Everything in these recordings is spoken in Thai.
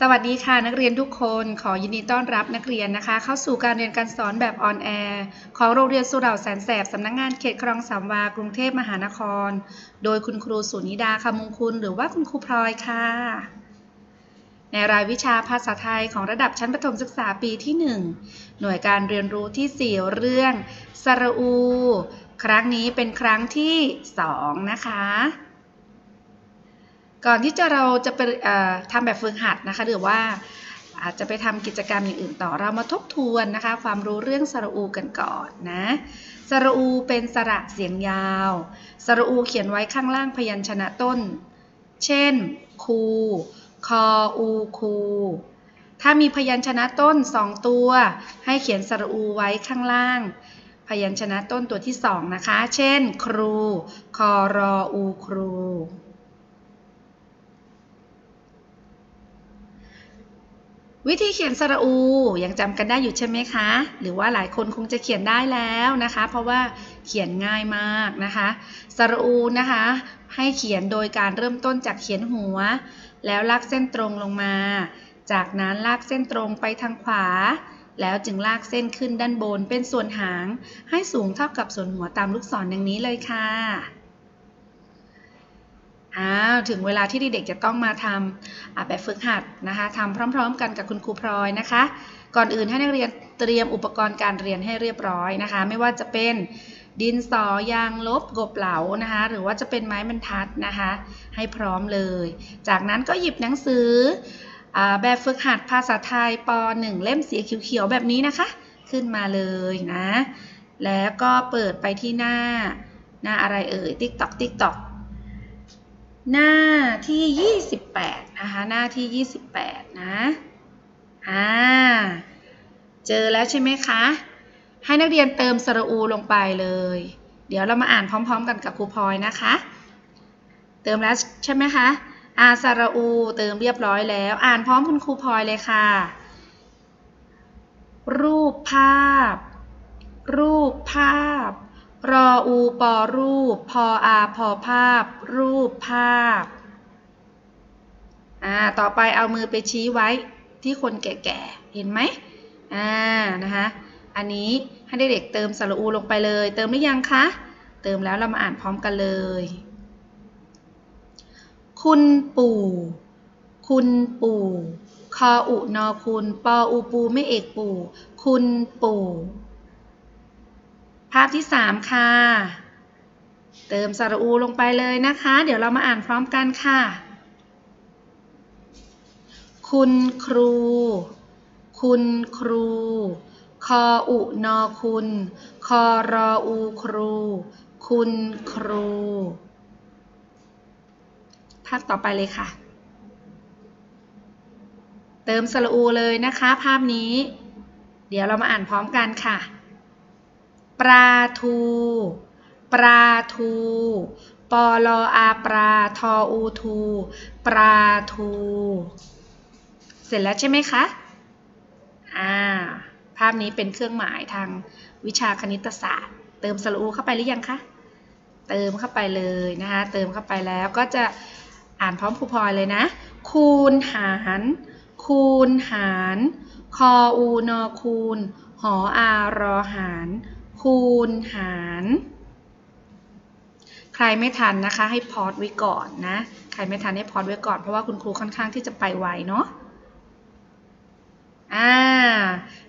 สวัสดีค่ะนักเรียนทุกคนขอยินดีต้อนรับนักเรียนนะคะ เข้าสู่การเรียนการสอนแบบออนแอร์ของโรงเรียนสุเหร่าแสนแสบสำนักงงานเขตคลองสามวากรุงเทพมหานคร โดยคุณครูสุนิดาคำมงคุณหรือว่าคุณครูพลอยค่ะ ในรายวิชาภาษาไทยของระดับชั้นประถมศึกษาปีที่ 1 หน่วยการเรียนรู้ที่ 4 เรื่องสระอู ครั้งนี้เป็นครั้งที่ 2 นะคะ ก่อนที่จะเราจะไปทำแบบฝึกหัดนะคะ หรือว่าอาจจะไปทำกิจกรรมอย่างอื่นต่อเรามาทบทวนนะคะ ความรู้เรื่องสระอูกันก่อนนะสระอูเป็นสระเสียงยาวสระอูเขียนไว้ข้างล่างพยัญชนะต้น เช่น คู คออูคู ถ้ามีพยัญชนะต้น2ตัว ให้เขียนสระอูไว้ข้างล่าง พยัญชนะต้นตัวที่2นะคะ เช่น ครู คอรออูครู วิธีเขียนสระอูยังจำกันได้อยู่ใช่ไหมคะ หรือว่าหลายคนคงจะเขียนได้แล้วนะคะ เพราะว่าเขียนง่ายมากนะคะ สระอูนะคะ ให้เขียนโดยการเริ่มต้นจากเขียนหัว แล้วลากเส้นตรงลงมา จากนั้นลากเส้นตรงไปทางขวา แล้วจึงลากเส้นขึ้นด้านบนเป็นส่วนหาง ให้สูงเท่ากับส่วนหัวตามลูกศรดังนี้เลยค่ะ อ้าวถึงเวลาที่เด็กๆจะต้องมาทำแบบฝึกหัดนะคะทำพร้อม ๆ กันกับคุณครูพลอยนะคะ ก่อนอื่นให้นักเรียนเตรียมอุปกรณ์การเรียนให้เรียบร้อยนะคะ ไม่ว่าจะเป็นดินสอยางลบกบเหลานะคะ หรือว่าจะเป็นไม้บรรทัดนะคะ ให้พร้อมเลย จากนั้นก็หยิบหนังสืออแบบฝึกหัดภาษาไทยป .1 เล่มสีเขียวๆแบบนี้นะคะ ขึ้นมาเลยนะ แล้วก็เปิดไปที่หน้าหน้าอะไรเอ่ยติ๊กตอกติ๊กตอก หน้าที่ 28 นะคะ หน้าที่ 28 นะ อ่า เจอแล้วใช่ไหมคะ ให้นักเรียนเติมสระอูลงไปเลย เดี๋ยวเรามาอ่านพร้อม ๆ กันกับครูพลอยนะคะ เติมแล้วใช่ไหมคะอาสระอู เติมเรียบร้อยแล้ว อ่านพร้อมคุณครูพลอยเลยค่ะ รูปภาพ รูปภาพ รออูปอรูป พออาพอภาพ รูปภาพ อ่า ต่อไปเอามือไปชี้ไว้ที่คนแก่ๆ เห็นไหมอ่า นะคะ อันนี้ให้เด็กๆเติมสระอูลงไปเลย เติมหรือยังคะ เติมแล้วเรามาอ่านพร้อมกันเลย คุณปู่ คุณปู่ คออุนอคุณ ปออูปูไม่เอกปู่ คุณปู่ ภาพที่ 3 ค่ะ เติมสระอูลงไปเลยนะคะ เดี๋ยวเรามาอ่านพร้อมกันค่ะ คุณครู คุณครู คออุนอคุณ คอรออูครู คุณครู ภาพต่อไปเลยค่ะ เติมสระอูเลยนะคะ ภาพนี้ เดี๋ยวเรามาอ่านพร้อมกันค่ะ ปลาทู ปลาทูปลออาปลาทออูทูปลาทู เสร็จแล้วใช่ไหมคะ อ่า ภาพนี้เป็นเครื่องหมายทางวิชาคณิตศาสตร์ เติมสระอูเข้าไปหรือยังคะ เติมเข้าไปเลยนะคะ เติมเข้าไปแล้วก็จะอ่านพร้อมครูพลอยเลยนะ คูณหาร คูณหาร คออูนอคูณ หออารอหาร คูณหาร ใครไม่ทันนะคะ ให้พอดไว้ก่อนนะ ใครไม่ทันให้พอดไว้ก่อนเพราะว่าคุณครูค่อนข้างที่จะไปไวเนาะอ่า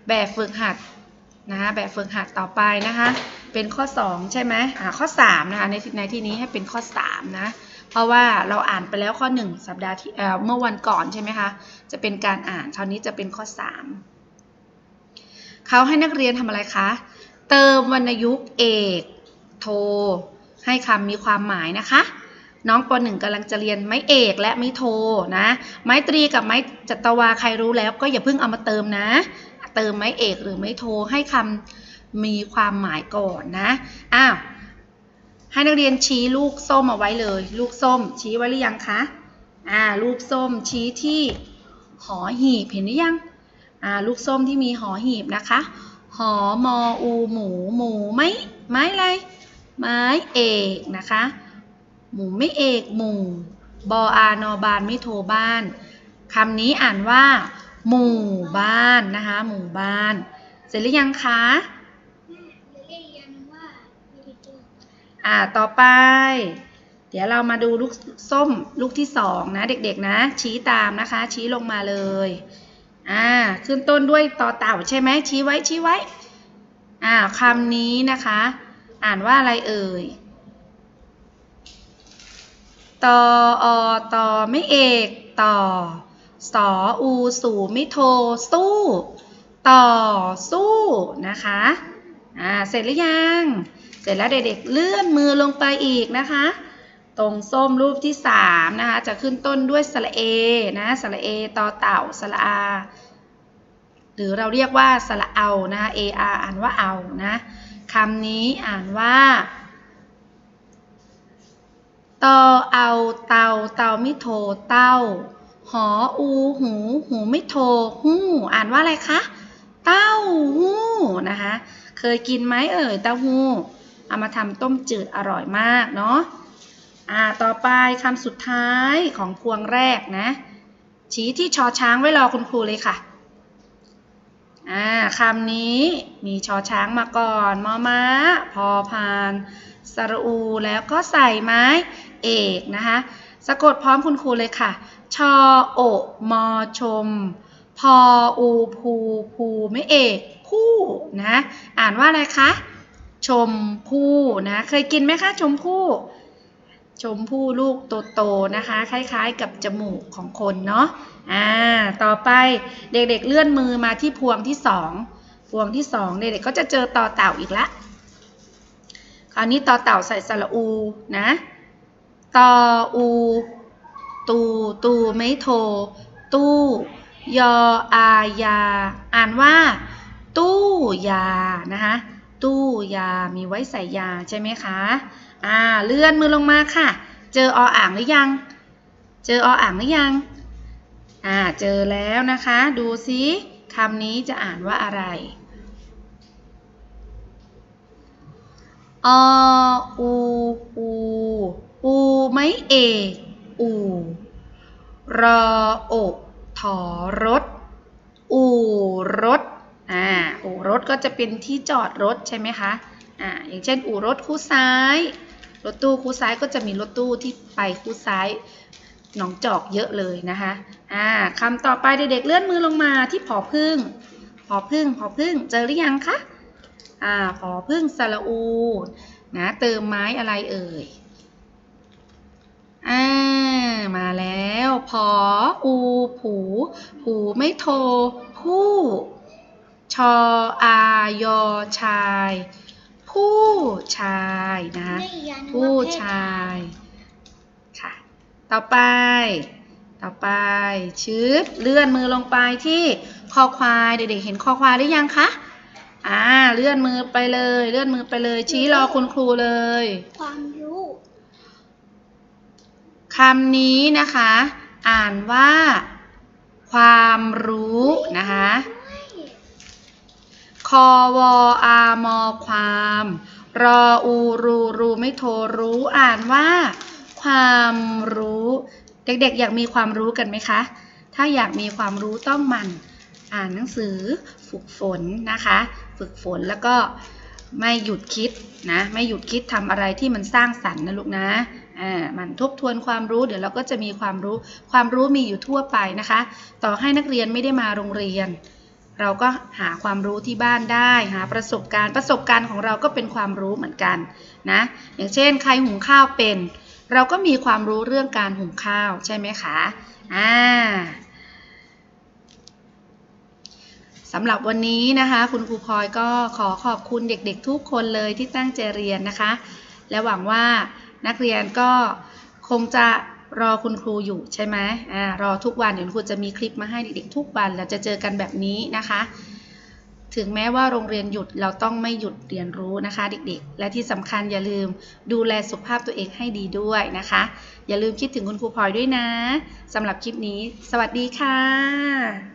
แบบฝึกหัดนะคะแบบฝึกหัดต่อไปนะคะ เป็นข้อ 2 ใช่ไหมอ่าข้อ3นะคะในในที่นี้ให้เป็นข้อ 3 นะ เพราะว่าเราอ่านไปแล้วข้อ 1 สัปดาห์ที่เอ่อเมื่อวันก่อนใช่ไหมคะจะเป็นการอ่านคราวนี้จะเป็นข้อ 3เขาให้นักเรียนทำอะไรคะ เติมวรรณยุกต์เอก โท ให้คำมีความหมายนะคะ น้องป .1 กำลังจะเรียนไม้เอกและไม้โทนะ ไม้ตรีกับไม้จัตวาใครรู้แล้วก็อย่าเพิ่งเอามาเติมนะ เติมไม้เอกหรือไม้โทให้คำมีความหมายก่อนนะ อ้าวให้นักเรียนชี้ลูกส้มเอาไว้เลย ลูกส้ม ชี้ไว้หรือยังคะ อ่า ลูกส้มชี้ที่หอหีบเห็นหรือยัง อ่า ลูกส้มที่มีหอหีบนะคะ หอมออูหมูหมูไม้ไม้อะไร ไม้เอกนะคะ หมูไม่เอกหมูบออานอบานไม่โทบ้านคำนี้อ่านว่า หมู่บ้านนะคะ หมู่บ้าน เสร็จหรือยังคะอ่านว่าออ่าต่อไป เดี๋ยวเรามาดูลูกส้มลูกที่สองนะ เด็กๆนะ ชี้ตามนะคะ ชี้ลงมาเลย อ่าขึ้นต้นด้วยต่อเต่าใช่ไหมชี้ไว้ชี้ไว้อ่าคำนี้นะคะ อ่านว่าอะไรเอ่ยตออตอไม่เอกต่อสออูสูไม่โทสู้ ต่อสู้นะคะอ่าเสร็จหรือยัง เสร็จแล้วเด็กๆเลื่อนมือลงไปอีกนะคะ ตรงส้มรูปที่สามนะคะจะขึ้นต้นด้วยสระเอนะสระเอต่อเต่าสระอาหรือเราเรียกว่าสระเอานะคะ ar อ่านว่าเอานะคำนี้อ่านว่าตอเอาเตาเตาไม่โทเต้า หออูหู หูไม่โทหู้อ่านว่าอะไรคะเต้าหู้นะคะ เคยกินไหมเอ่ยเต้าหู้เอามาทำต้มจืดอร่อยมากเนาะ อ่าต่อไปคำสุดท้ายของพวงแรกนะ ชี้ที่ชอช้างไว้รอคุณครูเลยค่ะอ่าคำนี้มีชอช้างมาก่อนมอม้า พอพานสระอูแล้วก็ใส่ไม้เอกนะคะ สะกดพร้อมคุณครูเลยค่ะ ชอโอมอชม พออูภูภูไม่เอกผู้นะ อ่านว่าอะไรคะ ชมพู่นะ เคยกินไหมคะชมพู่ ชมพู่ลูกโตๆนะคะ คล้ายๆ กับจมูกของคนเนาะอ่าต่อไปเด็กๆเลื่อนมือมาที่พวงที่สองพวงที่สองเด็กๆก็จะเจอต่อเต่าอีกละคราวนี้ต่อเต่าใส่สระอูนะต่ออู ตูตูไม่โท ตู้ยออายา อ่านว่า ตู้ยานะคะตู้ยามีไว้ใส่ยาใช่ไหมคะ อ่าเลื่อนมือลงมาค่ะ เจอออ่างหรือยัง เจอออ่างหรือยัง อ่าเจอแล้วนะคะ ดูซิคำนี้จะอ่านว่าอะไรออูอูอูไม่เอ อูรออกถอรถ อู่รถอ่าอู่รถก็จะเป็นที่จอดรถใช่ไหมคะอ่าอย่างเช่น อู่รถคู่ซ้าย รถตู้คู่ซ้ายก็จะมีรถตู้ที่ไปคู่ซ้ายหนองจอกเยอะเลยนะคะอ่าคำต่อไปเด็กๆเลื่อนมือลงมาที่ผอพึ่งผอพึ่งผอพึ่งเจอหรือยังคะอ่าผอพึ่งสระอูนะเติมไม้อะไรเอ่ยอ่ามาแล้วพออูผู ผูไม่โทผู้ชออายอชาย ผู้ชายนะคะเรียกอีกอย่างหนึงว่าผู้เพศชาย ค่ะ ต่อไป ต่อไปชืบเลื่อนมือลงไปที่คอควาย เด็กๆเห็นคอควายหรือยังคะ อ่า เลื่อนมือไปเลย เลื่อนมือไปเลย ชี้รอคุณครูเลย ความรู้คำนี้นะคะ อ่านว่า ความรู้นะคะคอวออา มอความ รออูรูรูไม่โทรู้อ่านว่า ความรู้ เด็กๆ อยากมีความรู้กันไหมคะ ถ้าอยากมีความรู้ต้องมันอ่านหนังสือฝึกฝนนะคะ ฝึกฝนแล้วก็ไม่หยุดคิดนะไม่หยุดคิดทำอะไรที่มันสร้างสรรค์นะลูกนะอ่ามันทบทวนความรู้เดี๋ยวเราก็จะมีความรู้ความรู้มีอยู่ทั่วไปนะคะ ต่อให้นักเรียนไม่ได้มาโรงเรียน เราก็หาความรู้ที่บ้านได้หาประสบการณ์ประสบการณ์ของเราก็เป็นความรู้เหมือนกันนะอย่างเช่น ใครหุงข้าวเป็น เราก็มีความรู้เรื่องการหุงข้าวใช่ไหมคะอ่าสำหรับวันนี้นะคะ คุณครูพลอยก็ขอขอบคุณเด็กๆทุกคนเลยที่ตั้งใจเรียนนะคะ และหวังว่านักเรียนก็คงจะ รอคุณครูอยู่ใช่ไหมอ่ารอทุกวันเดี๋ยวครูจะมีคลิปมาให้เด็กๆทุกวันเราจะเจอกันแบบนี้นะคะ ถึงแม้ว่าโรงเรียนหยุดเราต้องไม่หยุดเรียนรู้นะคะเด็กๆ และที่สำคัญอย่าลืมดูแลสุขภาพตัวเองให้ดีด้วยนะคะ อย่าลืมคิดถึงคุณครูพลอยด้วยนะสำหรับคลิปนี้ สวัสดีค่ะ